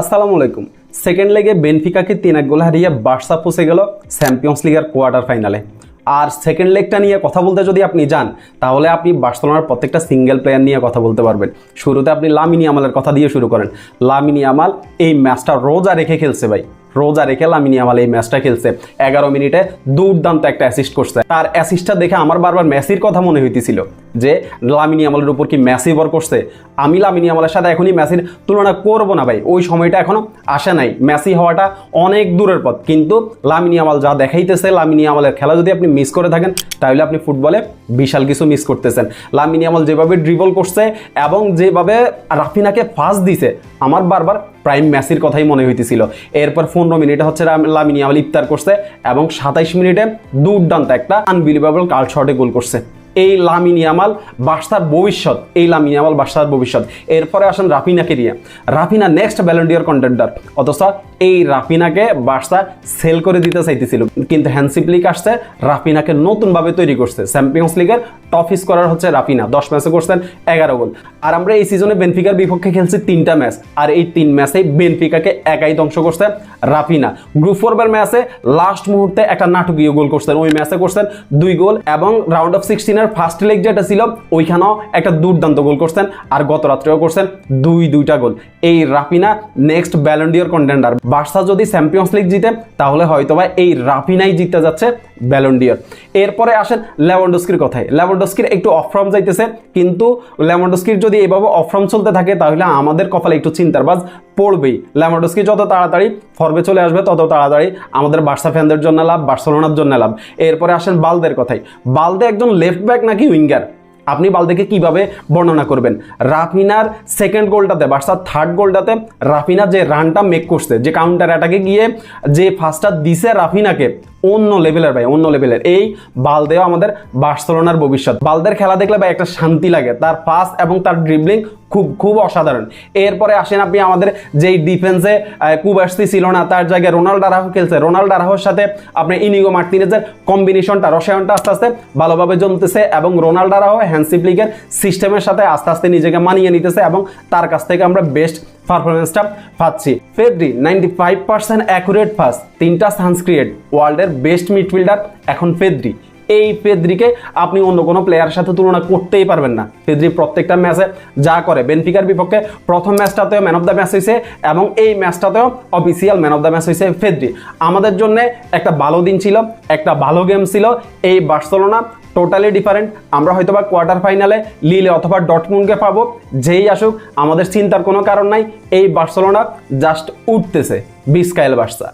আসসালামু আলাইকুম। সেকেন্ড লেগে বেনফিকাকে তিন এক গোল হারিয়ে বার্সা পৌঁছে গেল চ্যাম্পিয়ন্স লিগের কোয়ার্টার ফাইনালে। আর সেকেন্ড লেগটা নিয়ে কথা বলতে যদি আপনি যান, তাহলে আপনি বার্সেলোনার প্রত্যেকটা সিঙ্গেল প্লেয়ার নিয়ে কথা বলতে পারবেন। শুরুতে আপনি লামিনি আমালের কথা দিয়ে শুরু করেন। লামিনি আমাল এই ম্যাচটা রোজা রেখে খেলছে ভাই। রোজা রেখে লামিনি আমাল এই ম্যাচটা খেলছে। এগারো মিনিটে দুর্দান্ত একটা অ্যাসিস্ট করছে। তার অ্যাসিস্টটা দেখে আমার বারবার মেসির কথা মনে হইতেছিল যে, লামিনি আমালের উপর কি মেসি বর করছে? আমি লামিনি আমালের সাথে এখনই মেসির তুলনা করব না ভাই। ওই সময়টা এখনও আসে নাই। মেসি হওয়াটা অনেক দূরের পথ। কিন্তু লামিনি আমাল যা দেখাইতেছে, লামিনি আমালের খেলা যদি আপনি মিস করে থাকেন, তাহলে আপনি ফুটবলে বিশাল কিছু মিস করতেছেন। লামিনি আমাল যেভাবে ড্রিবল করছে এবং যেভাবে রাফিনাকে ফাঁস দিছে, আমার বারবার প্রাইম মেসির কথাই মনে হইতেছিল। এরপর পনেরো মিনিটে হচ্ছে লামিনি ইফতার করছে এবং সাতাইশ মিনিটে দুর্দান্ত একটা আনবিলিভেবল কার্ড শর্টে গোল করছে। এই লামিনি আমাল বার্সার ভবিষ্যৎ, এই লামিনি আমাল বার্সার ভবিষ্যৎ। এরপরে আসেন রাফিনাকে নিয়ে। রাফিনা নেক্সট ব্যালেন্ডিয়ার কন্টেন্ডার অথচ এই রাফিনাকে বার্সা সেল করে দিতে চাইতেছিল। কিন্তু হ্যান্সিপ লিগ আসছে, রাফিনাকে নতুনভাবে তৈরি করছে। চ্যাম্পিয়ন্স লিগের টপ স্কোরার হচ্ছে রাফিনা। দশ ম্যাচে করছেন, এগারো গোল। আর আমরা এই সিজনে বেনফিকার বিপক্ষে খেলছি তিনটা ম্যাচ। আর এই তিন ম্যাচেই বেনফিকাকে একাই ধ্বংস করছে রাফিনা। গ্রুপ ফোরবের ম্যাচে লাস্ট মুহূর্তে একটা নাটকীয় গোল করছেন। ওই ম্যাচে করছেন দুই গোল এবং রাউন্ড অফ সিক্সটিনের ফার্স্ট লেগ যেটা ছিল, ওইখানেও একটা দুর্দান্ত গোল করছেন আর গত রাত্রেও করছেন দুই, দুইটা গোল এই Raphinha next Ballon d'Or contender Barca যদি চ্যাম্পিয়ন্স লিগ জিতে, তাহলে হয়তোবা এই রাফিনাই জিততে যাচ্ছে ব্যালন্ডিয়র এরপরে আসেন লেভেন্ডস্কির কথায়। লেভেন্ডস্কির একটু অফ ফর্ম যাইতেছে, কিন্তু লেভেন্ডস্কির যদি এভাবে অফ ফর্ম চলতে থাকে, তাহলে আমাদের কপালে একটু চিন্তার বাজ। পড়বেই। ল্যামাডোস্কি যত তাড়াতাড়ি ফর্মে চলে আসবে, তত তাড়াতাড়ি আমাদের বার্সা ফ্যানদের জন্য লাভ বার্সেলোনার জন্য লাভ। এরপরে আসেন বালদের কথায় বালদে একজন লেফট ব্যাক নাকি উইঙ্গার আপনি বালদেকে কীভাবে বর্ণনা করবেন? রাফিনার সেকেন্ড গোলটাতে বার্সার থার্ড গোলটাতে রাফিনা যে রানটা মেক করছে, যে কাউন্টার অ্যাটাকে গিয়ে যে ফার্স্টটা দিছে রাফিনাকে অন্য লেভেলের ভাই, অন্য লেভেলের এই বালদেও আমাদের বার্সেলোনার ভবিষ্যৎ। বালদের খেলা দেখলে ভাই একটা শান্তি লাগে। তার পাস এবং তার ড্রিবলিং খুব খুব অসাধারণ। এরপরে আসেন আপনি আমাদের যেই ডিফেন্সে কুবার্সি ছিল না, তার জায়গায় রোনাল্ড আরাহো খেলছে। রোনাল্ড আরাহোর সাথে আপনি ইনিগো মার্টিনেজের কম্বিনেশনটা রসায়নটা আস্তে আস্তে ভালোভাবে জমতেছে এবং রোনাল্ড আরাহো হ্যান্সিপ লিগের সিস্টেমের সাথে আস্তে আস্তে নিজেকে মানিয়ে নিতেছে এবং তার কাছ থেকে আমরা বেস্ট পারফরমেন্সটা পাচ্ছি। Pedri ninety five percent accurate pass তিনটা সানস্ক্রিয়েট ওয়ার্ল্ডের বেস্ট মিডফিল্ডার এখন ফেদরি এই পেদ্রিকে আপনি অন্য কোনো প্লেয়ারের সাথে তুলনা করতেই পারবেন না। পেদ্রি প্রত্যেকটা ম্যাচে যা করে বেনফিকার বিপক্ষে প্রথম ম্যাচটাতেও ম্যান অফ দ্য ম্যাচ হয়েছে এবং এই ম্যাচটাতেও official man of the match হয়েছে ফেদ্রি আমাদের জন্য একটা ভালো দিন ছিল, একটা ভালো গেম ছিল, এই বার্সেলোনা টোটালি ডিফারেন্ট আমরা হয়তো বা কোয়ার্টার ফাইনালে লিলে অথবা ডটমুনকে পাবো, যেই আসুক, আমাদের চিন্তার কোনো কারণ নাই। এই বার্সেলোনা জাস্ট উঠতেছে বিস্কাইল বার্সা